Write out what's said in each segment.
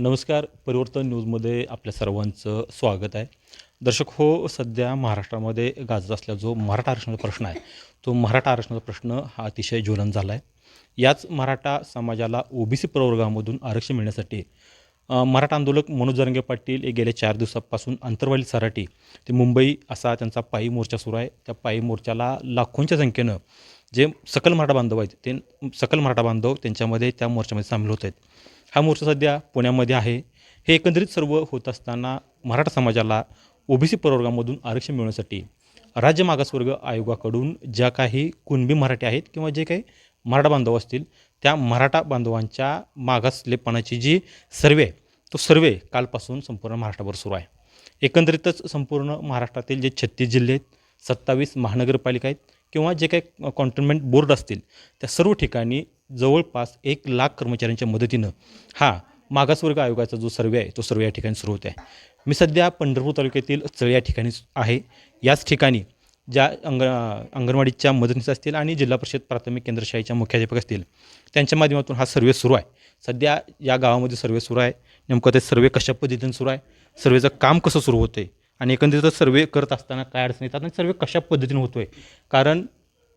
नमस्कार. परिवर्तन न्यूजमध्ये आपल्या सर्वांचं स्वागत आहे. दर्शक हो सध्या महाराष्ट्रामध्ये गाजत असलेला जो मराठा आरक्षणाचा प्रश्न आहे तो मराठा आरक्षणाचा प्रश्न हा अतिशय ज्वलन झाला आहे. याच मराठा समाजाला ओबीसी प्रवर्गामधून आरक्षण मिळण्यासाठी मराठा आंदोलक मनोज जरंगे पाटील हे गेल्या चार दिवसापासून अंतरवाली सराटी ते मुंबई असा त्यांचा पायी मोर्चा सुरू आहे. त्या पायी मोर्चाला लाखोंच्या संख्येनं जे सकल मराठा बांधव आहेत ते सकल मराठा बांधव त्यांच्यामध्ये त्या मोर्चामध्ये सामील होत आहेत. हा मोर्चा सध्या पुण्यामध्ये आहे. हे एकंदरीत सर्व होत असताना मराठा समाजाला ओबीसी प्रवर्गामधून आरक्षण मिळवण्यासाठी राज्य मागासवर्ग आयोगाकडून ज्या काही कुणबी मराठी आहेत किंवा जे काही मराठा बांधव असतील त्या मराठा बांधवांच्या मागासलेपणाची जी सर्वे आहे तो सर्वे कालपासून संपूर्ण महाराष्ट्रावर सुरू आहे. एकंदरीतच संपूर्ण महाराष्ट्रातील जे छत्तीस जिल्हे आहेत सत्तावीस महानगरपालिका आहेत किंवा जे काही कॉन्टोनमेंट बोर्ड असतील त्या सर्व ठिकाणी जवळपास एक लाख कर्मचाऱ्यांच्या मदतीनं हा मागासवर्ग आयोगाचा जो सर्वे आहे तो सर्वे या ठिकाणी सुरू होत आहे मी सध्या पंढरपूर तालुक्यातील चळ या ठिकाणी आहे. याच ठिकाणी ज्या अंग अंगणवाडीच्या मदतनीस असतील आणि जिल्हा परिषद प्राथमिक केंद्रशाळेच्या मुख्याध्यापक असतील त्यांच्या माध्यमातून हा सर्वे सुरू आहे. सध्या या गावामध्ये सर्वे सुरू आहे. नेमकं ते सर्वे कशा पद्धतीने सुरू आहे? सर्वेचं काम कसं सुरू होतं आहे आणि एकंदरीत सर्वे करत असताना काय अडचण येतात? आणि सर्वे कशा पद्धतीने होतो आहे कारण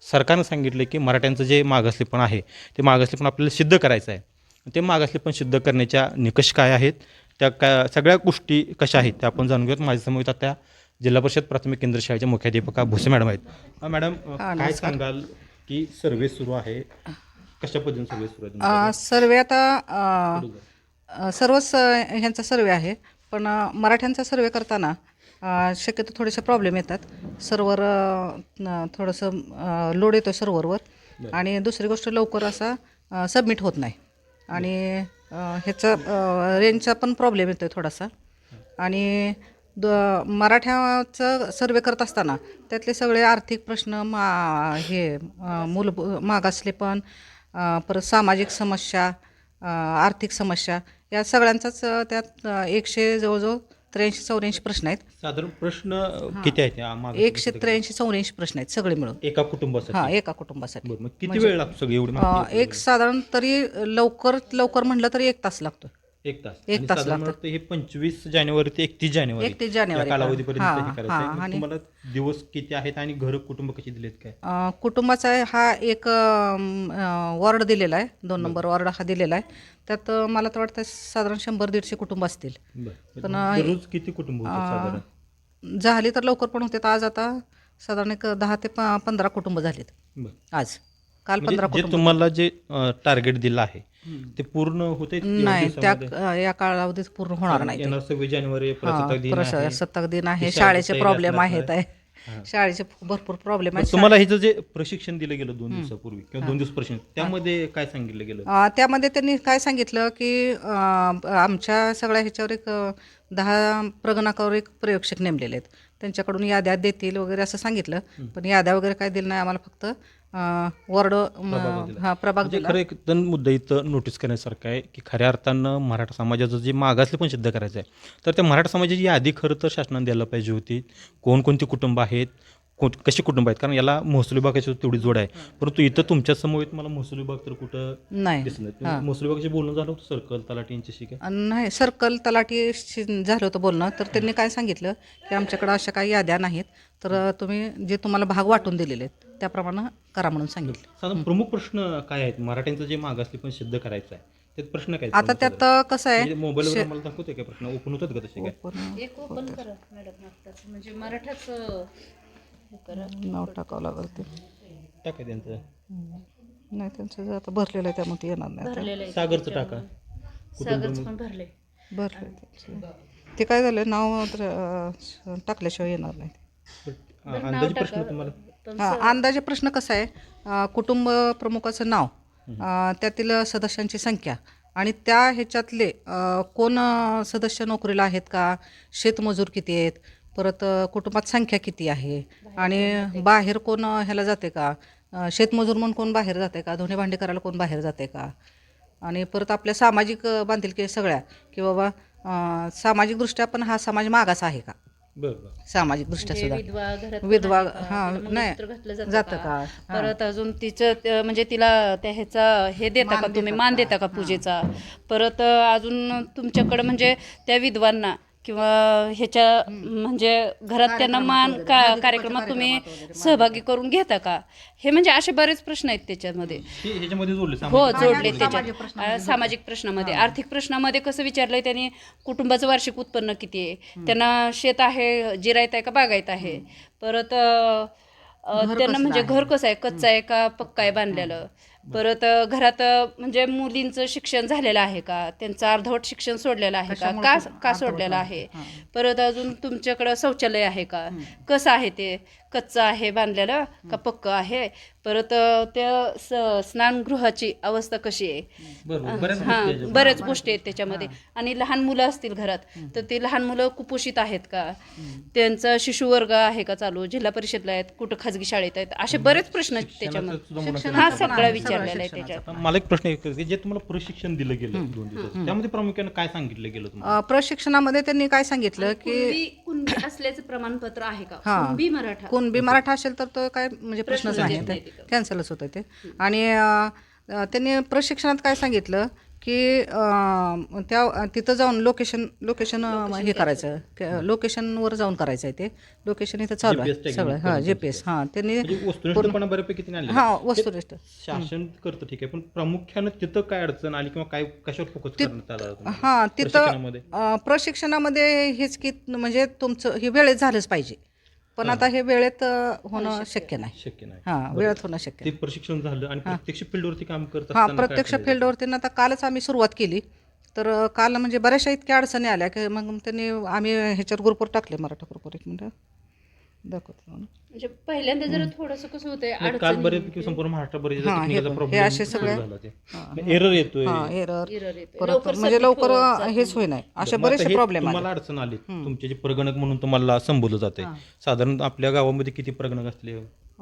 सरकारनं सांगितलं की मराठ्यांचं जे मागासलेपण आहे ते मागासलेपण आपल्याला सिद्ध करायचं आहे. ते मागासलेपण सिद्ध करण्याच्या निकष काय आहेत त्या का सगळ्या गोष्टी कशा आहेत त्या आपण जाणून घेऊयात. माझ्यासमोर येतात त्या जिल्हा परिषद प्राथमिक केंद्र शाळेच्या मुख्याध्यापिका भुसे मॅडम आहेत. मॅडम काय. सांगाल की सर्वे सुरू आहे? कशा पद्धतीने सर्वे सुरू आहे? सर्वे आता सर्वच ह्यांचा सर्वे आहे. पण मराठ्यांचा सर्वे करताना शक्यतो थोडेसे प्रॉब्लेम येतात. सर्वर थोडंसं लोड येतो सर्व्हरवर आणि दुसरी गोष्ट लवकर असा सबमिट होत नाही. आणि ह्याचा रेंजचा पण प्रॉब्लेम येतो आहे थोडासा. आणि द मराठ्याचं सर्वे करत असताना त्यातले सगळे आर्थिक प्रश्न मा हे अ, मूलभूत मागासलेपण परत सामाजिक समस्या आर्थिक समस्या या सगळ्यांचाच त्यात एकशे जवळजवळ त्र्याऐंशी चौऱ्याऐंशी प्रश्न आहेत. साधारण प्रश्न किती आहेत या एकशे त्र्याऐंशी चौऱ्याऐंशी प्रश्न आहेत सगळे मिळून. एका कुटुंबासाठी? हां एका कुटुंबासाठी. बरं मग किती म्हणजे- वेळ लागतो सगळी एवढी अ, माहिती एक साधारण तरी लवकर लवकर म्हटलं तरी एक तास लागतो एक तास. एक तास लागतो. हे पंचवीस जानेवारी ते एकतीस जानेवारी 31 जानेवारी? कालावधीपर्यंत तुम्हाला दिवस किती आहेत आणि घर कुटुंब कशी दिलेत काय? कुटुंबाचा हा एक वॉर्ड दिलेला आहे. दोन नंबर वॉर्ड हा दिलेला आहे. त्यात मला तर वाटतं साधारण शंभर दीडशे कुटुंब असतील. पण, किती कुटुंब झाली तर लवकर पण होते आज आता साधारण एक दहा ते पंधरा कुटुंब झालीत. आज. काल म्हणजे पंधरा जे कुटुंब तुम्हाला जे टार्गेट दिलं आहे ते पूर्ण होते नाही त्या या कालावधीत पूर्ण होणार नाही येणार सव्वीस जानेवारी प्रजासत्ताक दिन आहे. प्रजासत्ताक दिन आहे शाळेची प्रॉब्लेम आहेत. आहे. आहे शाळेचे भरपूर प्रॉब्लेम आहेत तुम्हाला हे जे प्रशिक्षण दिलं गेलं दोन दिवसापूर्वी किंवा दोन दिवस प्रशिक्षण त्यामध्ये काय सांगितलं गेलं? अ, त्यामध्ये त्यांनी काय सांगितलं की अ, आमच्या सगळ्या ह्याच्यावर एक अ, दहा प्रगणकावर एक प्रयोगशिक नेमलेले आहेत. त्यांच्याकडून याद्या देतील वगैरे असं सांगितलं. पण याद्या वगैरे काय दिलं नाही आम्हाला फक्त वॉर्ड हा प्रभाग म्हणजे दिला. खरं एक दोन मुद्दा इथं नोटीस करण्यासारखं आहे की खऱ्या अर्थानं मराठा समाजाचं जे मागासले पण सिद्ध करायचं आहे तर त्या मराठा समाजाची यादी खरं तर शासनाने द्यायला पाहिजे होती. कोणकोणती कुटुंब आहेत कशी कुटुंब आहेत? कारण याला महसूल विभागाची तेवढी जोड आहे. परंतु इथं तुमच्यासमोर मला महसूल विभाग तर कुठं नाही. महसूल विभागाशी बोलणं झालं होतं सर्कल तलाठी यांच्याशी काय अन नाही. सर्कल तलाठी झालं होतं बोलणं. तर त्यांनी काय सांगितलं की आमच्याकडे अशा काही याद्या नाहीत. तर तुम्ही जे तुम्हाला भाग वाटून दिलेले आहेत त्याप्रमाणे करा म्हणून सांगितलं. साधारण प्रमुख प्रश्न काय आहेत? मराठ्यांचं जे मागासले पण सिद्ध करायचं आहे. त्यात प्रश्न काय आता त्यात कसं आहे? मोबाईलवर मला दाखवते काय प्रश्न? ओपन होतात का तसे काय? एक ओपन करा मॅडम म्हणजे मराठाच नाव टाकावं लागेल ते. टाका त्यांचं. नाही त्यांचं जे आता भरलेलं आहे त्यामुळे ते येणार नाही आता. भरलेलं आहे. सागरचं टाका. सागरच पण भरले भरलं आहे त्यांचं. ते काय झालं नाव तर, अं, टाकल्याशिवाय येणार नाही. हा, अंदाजे प्रश्न तुम्हाला? हा, अंदाजे प्रश्न कसा आहे? अं, कुटुंब प्रमुखाचं नाव अं, त्यातील सदस्यांची संख्या आणि त्या ह्याच्यातले अं, कोण अं, सदस्य नोकरीला आहेत का? शेतमजूर किती आहेत? परत कुटुंबात संख्या किती आहे? आणि बाहेर कोण ह्याला जाते का? शेतमजूर म्हणून कोण बाहेर जाते का? धुणे भांडे करायला कोण बाहेर जाते का? आणि परत आपल्या सामाजिक बांधिलकी सगळ्या की बाबा सामाजिकदृष्ट्या पण हा समाज मागास आहे का? बरं बरं. सामाजिक दृष्ट्या म्हणजे सुद्धा. विधवा? हा नाही जातं का? परत अजून तिचं त- म्हणजे तिला त्या ह्याचा हे देता का? तुम्ही मान? देता का पूजेचा? परत अजून तुमच्याकडे म्हणजे त्या विधवांना किंवा ह्याच्या म्हणजे घरात त्यांना मान का कार्यक्रमात तुम्ही सहभागी करून घेता का? हे म्हणजे असे बरेच प्रश्न आहेत त्याच्यामध्ये. हे जोडले त्याच्यात. सामाजिक प्रश्नामध्ये आर्थिक प्रश्नामध्ये कसं विचारलंय त्यांनी कुटुंबाचं वार्षिक उत्पन्न किती आहे? त्यांना शेत आहे जिरायत आहे का बागायत आहे? परत त्यांना म्हणजे? घर कसं आहे? कच्चं आहे का? पक्का आहे बांधलेलं? परत घरात म्हणजे मुलींचं शिक्षण झालेलं आहे का? त्यांचं अर्धवट शिक्षण सोडलेलं आहे का? का का सोडलेलं आहे? परत अजून तुमच्याकडं शौचालय आहे का? कसं आहे ते? कच्चं आहे बांधलेलं का पक्क आहे परत त्या स- स्नानगृहाची अवस्था कशी आहे? बरोबर बऱ्याच गोष्टी हां याच्यामध्ये. बऱ्याच गोष्टी आहेत त्याच्यामध्ये. आणि लहान मुलं असतील घरात तर ते लहान मुलं कुपोषित आहेत का? त्यांचा शिशुवर्ग आहे का चालू? जिल्हा परिषदला आहेत कुठं खाजगी शाळेत आहेत? असे बरेच प्रश्न आहेत शिक्षणाचं सुद्धा त्याच्यामध्ये हा सगळा विचारलेला आहे त्याच्यात. आता मला एक प्रश्न जे तुम्हाला प्रशिक्षण दिलं गेलं दोन दिवस त्यामध्ये प्रामुख्याने काय सांगितलं गेलं तुम्हाला? अ, प्रशिक्षणामध्ये त्यांनी काय सांगितलं की कुणबी कुणबी असल्याचं प्रमाणपत्र आहे का? हा. कुणबी मराठा. कुणबी मराठा असेल तर तो काय म्हणजे प्रश्नच नाही. ते. कॅन्सलच होतं ते. आणि त्यांनी प्रशिक्षणात काय सांगितलं की त्या तिथं जाऊन लोकेशन लोकेशन हे करायचं. लोकेशनवर जाऊन करायचं आहे ते. लोकेशन इथं चालू आहे. सगळं. हां जी पी एस हां त्यांनी म्हणजे बऱ्यापैकी हां. वस्तुनिष्ठ. शासन करतं ठीक आहे. पण प्रामुख्यानं तिथं काय अडचण आली किंवा काय कशावर फोकस? हां तिथं प्रशिक्षणामध्ये? हेच की म्हणजे तुमचं हे वेळेत झालंच पाहिजे. पण आता हे वेळेत होणं शक्य नाही. शक्य नाही. हां वेळेत होणं शक्य ते प्रशिक्षण झालं आणि प्रत्यक्ष फील्डवरती काम करत हां असताना काय प्रत्यक्ष फील्डवरती ना आता कालच आम्ही सुरुवात केली. तर काल म्हणजे बऱ्याचशा इतक्या अडचणी आल्या की मग त्यांनी आम्ही ह्याच्यावर ग्रुपवर टाकले मराठा ग्रुपवर. एक मिनटं. दाखवतो म्हणजे पहिल्यांदा जरा थोडंसं कसं होतंय? काल बऱ्यापैकी संपूर्ण महाराष्ट्राभर हां, हे बघ, हे असे सगळे- झाला ते. एरर येतोय. हां एरर error येतोय. परत लवकर म्हणजे submit लवकर होत अ, जात हेच नाही असे मग आता बरेचसे हे प्रॉब्लेम आले. तुम्हाला अडचण आली. तुमचे जे प्रगणक म्हणून तुम्हाला संबोधलं जाते साधारण आपल्या गावामध्ये किती प्रगणक असले?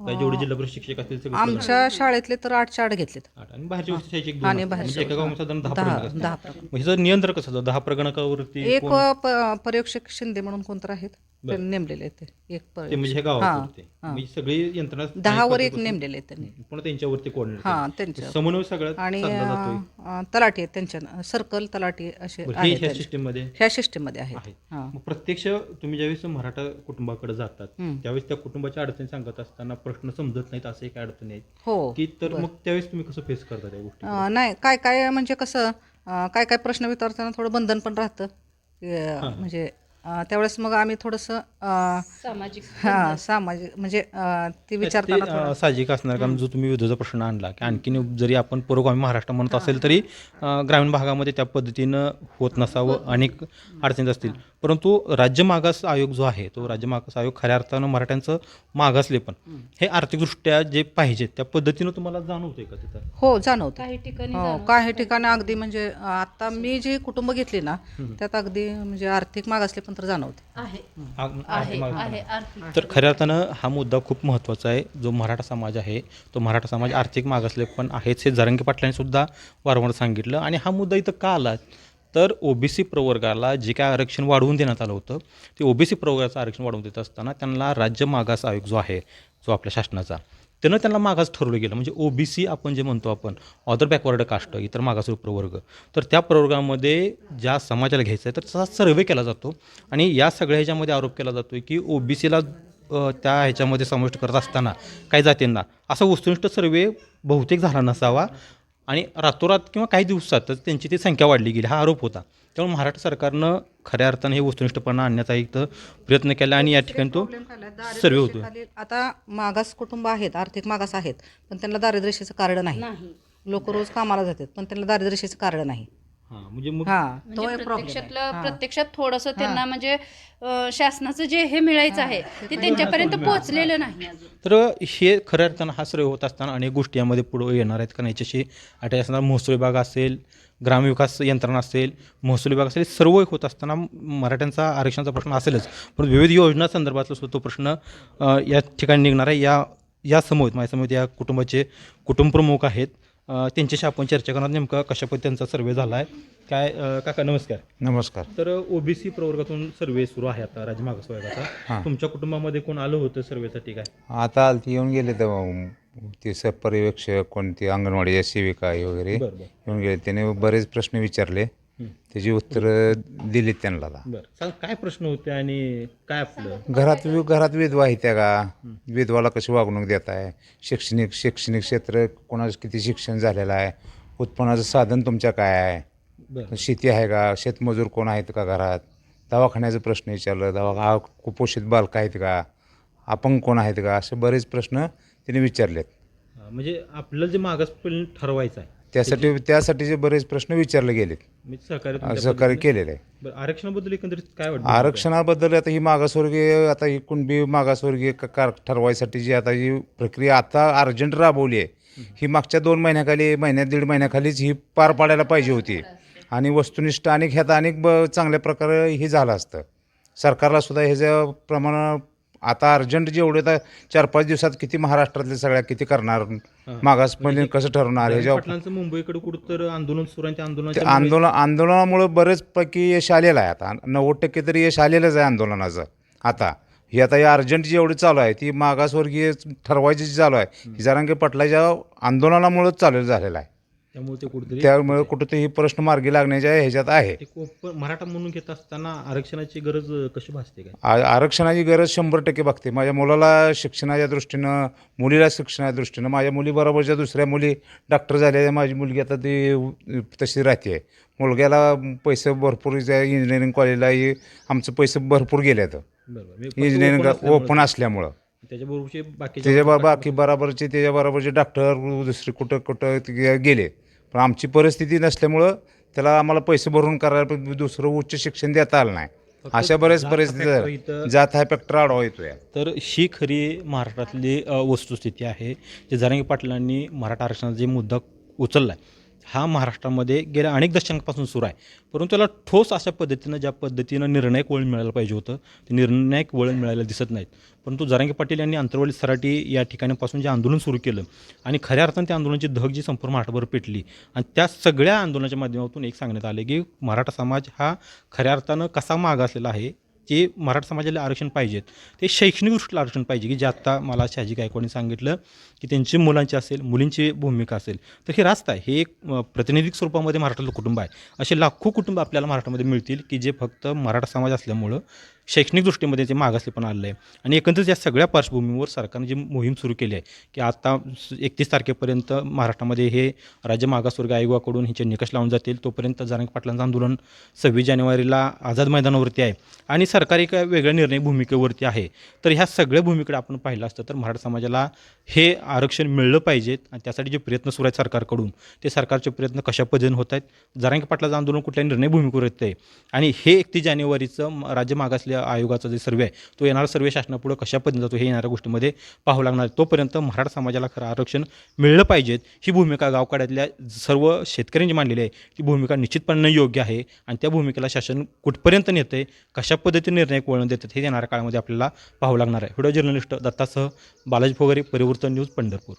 काय जेवढे जिल्हा परिषद शिक्षक असतील सगळे आमच्या शाळेतले तर आठच्या आठ घेतलेत. आठ आणि बाहेरच्या दोन आणि असतात. म्हणजे बाहेरच्या एका गावामध्ये साधारण दहा दहा प्रगणक असतात. दहा प्रगणक. मग ह्याचं नियंत्रण कसं असतं? दहा प्रगणकावरती एक कोण- प- पर्यवेक्षक शिंदे म्हणून कोणतर आहेत नेमलेले आहेत ते. एक ते म्हणजे ह्या गावावरती. म्हणजे सगळी यंत्रणा दहावर एक नेमलेले आहेत त्यांनी. पुन्हा त्यांच्यावरती हां त्यांच्या. समन्वय सगळ्यात आणि साधला जातोय. अ, तलाठी आहेत त्यांच्या सर्कल तलाठी असे बरं, हे आहेत ह्या त्यांचे. सिस्टीममध्ये ह्या सिस्टीममध्ये आहेत. आहे हां. मग प्रत्यक्ष तुम्ही ज्यावेळेस मराठा कुटुंबाकडे जातात हम्म. त्यावेळेस त्या कुटुंबाच्या अडचणी सांगत असताना प्रश्न समजत नाहीत असे काय अडचणी आहेत हो की तर मग त्यावेळेस तुम्ही कसं फेस करता त्या गोष्टी अ, नाही काय काय म्हणजे कसं अ, काय काय प्रश्न विचारताना थोडं बंधन पण राहतं. अ, म्हणजे अ, त्यावेळेस मग आम्ही थोडंसं अ, सामाजिक हां सामाजिक म्हणजे अ, ते विचारताना ते, थोडं अं, साहजिक असणार कारण जो तुम्ही विधूचा प्रश्न आणला की आणखीन जरी आपण पुरोगामी महाराष्ट्र म्हणत असेल तरी अं, ग्रामीण भागामध्ये त्या पद्धतीनं होत नसावं अनेक अडचणी असतील. परंतु राज्य मागास आयोग जो आहे तो राज्य मागास आयोग खऱ्या अर्थानं मराठ्यांचं मागासले पण. हे आर्थिकदृष्ट्या जे पाहिजे त्या पद्धतीनं तुम्हाला जाणवतंय का तिथं? हो जाणवतं काही ठिकाणी हो जाणवतं. काही ठिकाणी अगदी म्हणजे आता मी जी कुटुंब घेतली ना त्यात अगदी म्हणजे आर्थिक मागासले पण तर जाणवते आहे. आ- आहे आर्थिक मागास- आहे आर्थिक तर खऱ्या अर्थानं हा मुद्दा खूप महत्त्वाचा आहे. जो मराठा समाज आहे तो मराठा समाज आर्थिक मागासले पण आहेच हे जरंगी पाटलांनी सुद्धा वारंवार सांगितलं. आणि हा मुद्दा इथं का आला? तर ओबीसी प्रवर्गाला जे काय आरक्षण वाढवून देण्यात आलं होतं ते ओबीसी प्रवर्गाचं आरक्षण वाढवून देत असताना त्यांना राज्य मागास आयोग जो आहे जो आपल्या शासनाचा त्यानं त्यांना मागास ठरवलं गेलं. म्हणजे ओबीसी आपण जे म्हणतो आपण ऑदर बॅकवर्ड कास्ट इतर मागास प्रवर्ग तर त्या प्रवर्गामध्ये ज्या समाजाला घ्यायचं आहे तर तसा सर्वे केला जातो. आणि या सगळ्या ह्याच्यामध्ये आरोप केला जातो की ओबीसीला त्या ह्याच्यामध्ये समाविष्ट करत असताना काही जातींना असा वस्तुनिष्ठ सर्वे बहुतेक झाला नसावा. आणि रातोरात किंवा काही दिवसातच त्यांची ती संख्या वाढली गेली हा आरोप होता. त्यामुळे महाराष्ट्र सरकारनं खऱ्या अर्थानं हे वस्तुनिष्ठपणा आणण्याचा एक तर प्रयत्न केला आणि या ठिकाणी तो सर्वे होतो आता मागास कुटुंब आहेत आर्थिक मागास आहेत पण त्यांना दारिद्र्यरेषेचं कारण नाही. नाही. लोक रोज कामाला जातात पण त्यांना दारिद्र्यरेषेचं कारण नाही. हां म्हणजे मग हा तो म्हणजे एक प्रत्यक्षातलं प्रत्यक्षात थोडंसं त्यांना म्हणजे अं, शासनाचं जे हे मिळायचं आहे ते त्यांच्यापर्यंत पोहोचलेलं नाही. अजून तर हे खऱ्या अर्थानं हा सर्वे होत असताना अनेक गोष्टी यामध्ये पुढे येणार आहेत कारण याच्याशी अटॅच असणार महसूल विभाग असेल ग्रामविकास यंत्रणा असेल महसूल विभाग असेल सर्व होत असताना मराठ्यांचा आरक्षणाचा प्रश्न असेलच. पण विविध योजना संदर्भातला सुद्धा तो प्रश्न अ, या ठिकाणी निघणार आहे. या या समोर माझ्यासमोर या कुटुंबाचे कुटुंबप्रमुख आहेत. त्यांच्याशी आपण चर्चा करणार. नेमका कशा पद्धतीचा सर्वे झाला आहे काय अ, काका नमस्कार. नमस्कार. तर ओबीसी प्रवर्गातून सर्वे सुरू आहे आता राज्य मागास वर्गाचा हां. तुमच्या कुटुंबामध्ये कोण आलं होतं सर्वेसाठी काय आता आलती येऊन गेले तर ते स पर्यवेक्षक कोणती अंगणवाडीच्या सेविका आहे वगैरे. बरं बरं. येऊन गेले. त्याने बरेच प्रश्न विचारले. त्याची उत्तरं दिलीत त्यांना आता. बरं. सांग काय प्रश्न होते आणि काय आपलं? घरात वि- घरात विधवा आहे त्या का? विधवाला कशी वागणूक देत आहे शैक्षणिक शैक्षणिक क्षेत्र कोणाचं किती शिक्षण झालेलं आहे? उत्पन्नाचं साधन तुमच्या काय आहे? बरं. शेती आहे का? शेतमजूर कोण आहेत का घरात? दवाखान्याचा प्रश्न विचारलं दवा हा कुपोषित बालक आहेत का? अपंग कोण आहेत का? असे बरेच प्रश्न तिने विचारलेत. हां, म्हणजे आपलं जे मागास ठरवायचं आहे त्यासाठी त्यासाठीचे बरेच प्रश्न विचारले गेलेत. मी सहकार्य तुमच्या सहकार्य पद्धतीने- केलेलं आहे. बरं आरक्षणाबद्दल एकंदरीत काय वाटतं? आरक्षणाबद्दल आता ही मागासवर्गीय आता ही कुणबी मागासवर्गीय क- कार ठरवायसाठी जी आता ही प्रक्रिया आता अर्जंट राबवली आहे ही मागच्या दोन महिन्याखाली महिन्यात दीड महिन्याखालीच ही पार पाडायला पाहिजे होती. आणि वस्तुनिष्ठ आणि ह्यात अनेक ब चांगल्या प्रकारे हे झालं असतं. सरकारला सुद्धा ह्याचं प्रमाण आता अर्जंट जेवढे तर चार पाच दिवसात किती महाराष्ट्रातले सगळ्या किती करणार? मागास म्हणजे कसं ठरवणार? मुंबईकडे कुठं आंदोलन सुरू आहे त्या ते आंदोलनाच्या आंदोलन आंदोलनामुळे बरेचपैकी यश आलेलं आहे आता. नव्वद टक्के तरी यश आलेलंच आहे आंदोलनाचं. आता ही आता या अर्जंट जी एवढी चालू आहे ती मागासवर्गीय ठरवायची जी चालू आहे ही जरांगे पटलाच्या आंदोलनामुळेच चालू झालेलं आहे. त्यामुळे ते कुठेतरी त्यामुळे कुठंतरी ही प्रश्न मार्गी लागण्याच्या ह्याच्यात आहे. मराठा म्हणून घेत असताना आरक्षणाची गरज अ, कशी भासते काय? आ- आरक्षणाची गरज शंभर टक्के बघते माझ्या मुलाला शिक्षणाच्या दृष्टीनं मुलीला शिक्षणाच्या दृष्टीनं माझ्या मुलीबरोबरच्या दुसऱ्या मुली डॉक्टर झाल्या माझी मुलगी आता ती उ- तशी राहते. मुलग्याला पैसे भरपूर इंजिनिअरिंग कॉलेजला हे आमचं पैसे भरपूर गेले बरोबर. म्हणजे फक्त इंजिनिअरिंग असल्यामुळे? ओपन असल्यामुळं. त्याच्याबरोबरचे बाकीचे त्याच्याबरोबर बाकी बरोबरचे त्याच्या बरोबरचे डॉक्टर दुसरे कुठं कुठं ते गेले. पण आमची परिस्थिती नसल्यामुळं त्याला आम्हाला पैसे भरून करायला पण दुसरं उच्च शिक्षण देता आलं नाही. अशा बऱ्याच परिस्थिती जात हा फॅक्टर आडवा येतोय. तर ही खरी महाराष्ट्रातली वस्तुस्थिती आहे जे जरांगी पाटलांनी मराठा आरक्षणाचा जे मुद्दा उचलला आहे हा महाराष्ट्रामध्ये गेल्या अनेक दशकांपासून सुरू आहे. परंतु त्याला ठोस अशा पद्धतीनं ज्या पद्धतीनं निर्णायक वळण मिळायला पाहिजे होतं ते निर्णायक वळण मिळायला दिसत नाहीत. परंतु जरांगे पाटील यांनी अंतरवली सराटी या ठिकाणापासून जे आंदोलन सुरू केलं आणि खऱ्या अर्थानं त्या आंदोलनाची धग जी संपूर्ण महाराष्ट्रभर पेटली आणि त्या सगळ्या आंदोलनाच्या माध्यमातून एक सांगण्यात आले की मराठा समाज हा खऱ्या अर्थानं कसा मागासलेला आहे जे मराठा समाजाला आरक्षण पाहिजेत ते शैक्षणिक दृष्टीला आरक्षण पाहिजे की जे आत्ता मला शहाजी गायकवाडने सांगितलं की त्यांची मुलांची असेल मुलींची भूमिका असेल तर हे रास्त आहे. हे एक प्रतिनिधिक स्वरूपामध्ये मराठा कुटुंब आहे. असे लाखो कुटुंब आपल्याला महाराष्ट्रामध्ये मिळतील की जे फक्त मराठा समाज असल्यामुळं शैक्षणिक दृष्टीमध्ये ते मागासलेपण आलेलं आहे. आणि एकंदरीत या सगळ्या पार्श्वभूमीवर सरकारने जी मोहीम सुरू केली आहे की आता एकतीस तारखेपर्यंत महाराष्ट्रामध्ये हे राज्य मागासवर्ग आयोगाकडून ह्याचे निकष लावून जातील तोपर्यंत जारंग पाटलांचं आंदोलन सव्वीस जानेवारीला आझाद मैदानावरती आहे. आणि सरकार एका वेगळ्या निर्णय भूमिकेवरती आहे. तर ह्या सगळ्या भूमिकडे आपण पाहिलं असतं तर मराठा समाजाला हे आरक्षण मिळलं पाहिजेत आणि त्यासाठी जे प्रयत्न सुरू आहेत सरकारकडून ते सरकारचे प्रयत्न कशा पद्धतीने होत आहेत? जारंग पाटलाचं आंदोलन कुठल्या निर्णय भूमिकेवर येतं आहे आणि हे एकतीस जानेवारीचं राज्य मागासले आयोगाचा जे सर्वे आहे तो येणारा सर्वे शासनापुढे कशा पद्धतीने जातो हे येणाऱ्या गोष्टीमध्ये पाहावं लागणार आहे. तोपर्यंत मराठा समाजाला खरं आरक्षण मिळलं पाहिजेत ही भूमिका गावकड्यातल्या सर्व शेतकऱ्यांची मांडलेली आहे ती भूमिका निश्चितपणे योग्य आहे आणि त्या भूमिकेला शासन कुठपर्यंत नेते कशा पद्धतीने निर्णय वळण देतात हे येणाऱ्या काळामध्ये आपल्याला पाहावं लागणार आहे. व्हिडिओ जर्नलिस्ट दत्तासह बालाजी फोगरे परिवर्तन न्यूज पंढरपूर.